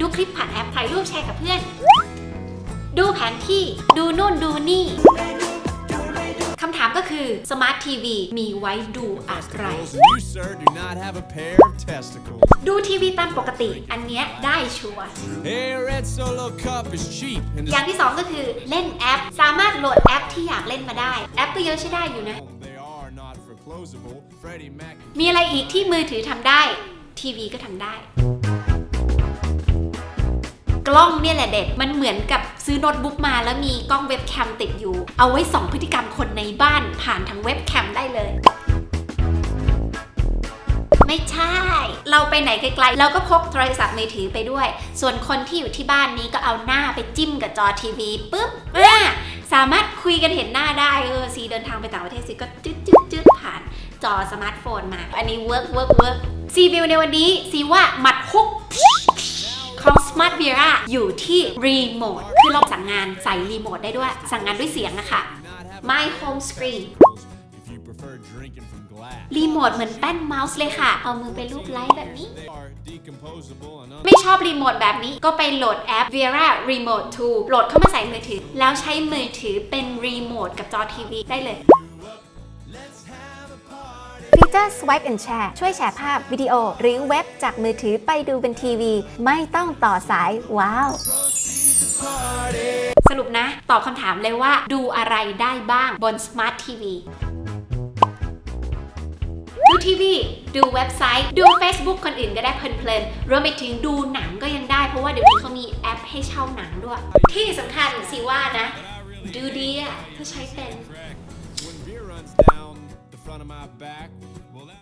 ดูคลิปผ่านแอปถ่ายรูปแชร์กับเพื่อน ดูแผนที่ ดูนู่นดูนี่ คำถามก็คือ Smart TV มีไว้ดูอะไร Testicles, and you, sir, do not have a pair of testicles. ดูทีวีตามปกติ อันเนี้ยได้ชัวร์ Hey, Red Solo Cup is cheap, and อย่างที่2ก็คือเล่นแอป สามารถโหลดแอปที่อยากเล่นมาได้ แอปก็เยอะใช้ได้อยู่นะ they are not foreclosable. Freddie Mac. มีอะไรอีกที่มือถือทำได้ ทีวีก็ทำได้ กล้องเนี่ยแหละเด็ด มันเหมือนกับซื้อโน้ตบุ๊กมาแล้วมีกล้องเว็บแคมติดอยู่ เอาไว้ส่องพฤติกรรมคนในบ้านผ่านทางเว็บแคมได้เลย ไม่ใช่ เราไปไหนไกลๆ เราก็พกโทรศัพท์มือถือไปด้วย ส่วนคนที่อยู่ที่บ้านนี้ก็เอาหน้าไปจิ้มกับจอทีวีปุ๊บอ่าสามารถคุยกันเห็นหน้าได้เออซีเดินทางไปต่างประเทศซีก็จึ๊ดจึ๊ดจึ๊ดผ่านจอสมาร์ทโฟนมา อันนี้เวิร์กเวิร์กเวิร์ก ซีวิวในวันนี้ซีว่าหมัดฮุกของ Smart Vira อยู่ที่รีโมทคือเราสั่งงานใส่รีโมทได้ด้วย สั่งงานด้วยเสียงนะคะ My Home Screen รีโมทเหมือนแป้นเมาส์เลยค่ะ เอามือไปลูบไล้แบบนี้ ไม่ชอบรีโมทแบบนี้ก็ไปโหลดแอป Vira Remote 2 โหลดเข้ามาใส่มือถือ แล้วใช้มือถือเป็นรีโมทกับจอทีวีได้เลย ฟีเจอร์ Swipe and Share ช่วยแชร์ภาพวิดีโอ หรือเว็บจากมือถือไปดูเป็นทีวี ไม่ต้องต่อสาย ว้าวสรุปนะ ตอบคำถามเลยว่าดูอะไรได้บ้างบน Smart TV ดูทีวี ดูเว็บไซต์ ดู Facebook คนอื่นก็ได้เพลินๆรวมไปถึงดูหนังก็ยังได้ เพราะว่าเดี๋ยวนี้เขามีแอปให้เช่าหนังด้วย ที่สำคัญสิว่านะ ดูดีอะถ้าใช้เป็น front of my back. Well, that-